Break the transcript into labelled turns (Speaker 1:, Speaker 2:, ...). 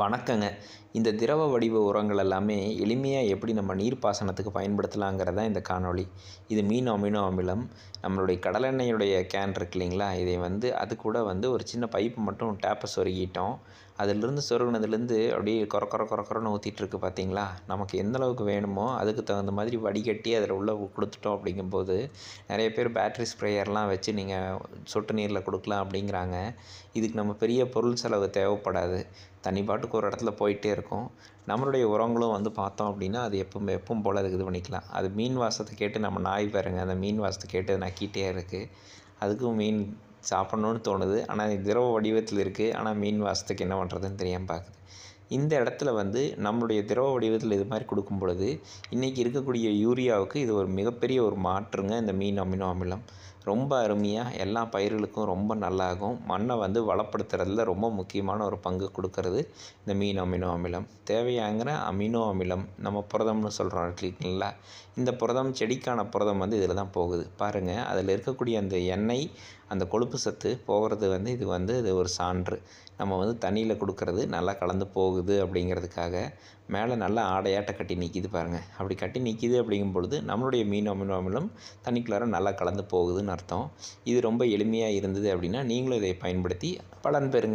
Speaker 1: வணக்கங்க. இந்த திரவ வடிவ உரங்கள் எல்லாமே எளிமையாக எப்படி நம்ம நீர் பாசனத்துக்கு பயன்படுத்தலாங்கிறது தான் இந்த காணொளி. இது மீன் அமினோ அமிலம். நம்மளுடைய கடலெண்ணெயுடைய கேன் இருக்கு இல்லைங்களா? இதை வந்து அது கூட வந்து ஒரு சின்ன பைப்பு மட்டும் டேப்பை சொருகிட்டோம். அதிலிருந்து சொருகினதுலேருந்து அப்படியே கொர கொர கொர கொரன்னு பார்த்தீங்களா நமக்கு எந்த அளவுக்கு வேணுமோ அதுக்கு தகுந்த மாதிரி வடிகட்டி அதில் உள்ள கொடுத்துட்டோம் அப்படிங்கும்போது நிறைய பேர் பேட்ரி ஸ்ப்ரேயர்லாம் வச்சு நீங்கள் சொட்டு நீரில் கொடுக்கலாம் அப்படிங்கிறாங்க. இதுக்கு நம்ம பெரிய பொருள் செலவு தேவைப்படாது. தண்ணி பாட்டுக்கு ஒரு இடத்துல போயிட்டே இருக்கும். நம்மளுடைய உரங்களும் வந்து பார்த்தோம் அப்படின்னா அது எப்பவும் எப்பவும் போல் அதுக்கு இது பண்ணிக்கலாம். அது மீன் வாசத்தை கேட்டு நம்ம நாய் பாருங்க அந்த மீன் வாசத்தை கேட்டு நக்கிட்டே இருக்குது அதுக்கும் மீன் சாப்பிட்ணுன்னு தோணுது. ஆனால் திரவ வடிவத்தில் இருக்குது ஆனால் மீன் வாசத்துக்கு என்ன பண்ணுறதுன்னு தெரியாமல் பார்க்குது இந்த இடத்துல வந்து நம்மளுடைய திரவ வடிவத்தில் இது மாதிரி கொடுக்கும் பொழுது இன்றைக்கி இருக்கக்கூடிய யூரியாவுக்கு இது ஒரு மிகப்பெரிய ஒரு மாற்றுங்க இந்த மீன் அமினோ அமிலம். ரொம்ப அருமையாக எல்லா பயிர்களுக்கும் ரொம்ப நல்லாகும். மண்ணை வந்து வளப்படுத்துறதுல ரொம்ப முக்கியமான ஒரு பங்கு கொடுக்கறது இந்த மீன் அமினோ அமிலம். தேவையாங்கிற அமினோ அமிலம் நம்ம புரதம்னு சொல்கிறோம் இல்லைங்களா இந்த புரதம் செடிக்கான புரதம் வந்து இதில் தான் போகுது. பாருங்கள் அதில் இருக்கக்கூடிய அந்த எண்ணெய் அந்த கொழுப்பு சத்து போகிறது வந்து இது வந்து இது ஒரு சான்று. நம்ம வந்து தண்ணியில் கொடுக்கறது நல்லா கலந்து போகுது. அப்படிங்கிறதுக்காக மேலே நல்லா ஆடையாட்ட கட்டி நிற்கிது பாருங்கள் அப்படி கட்டி நிற்கிது அப்படிங்கும் பொழுது நம்மளுடைய மீன் அமினோ அமிலம் தண்ணிக்குள்ளார நல்லா கலந்து போகுதுன்னு அர்த்தம். இது ரொம்ப எளிமையாக இருந்தது அப்படின்னா நீங்களும் இதை பயன்படுத்தி பலன் பெறுங்க.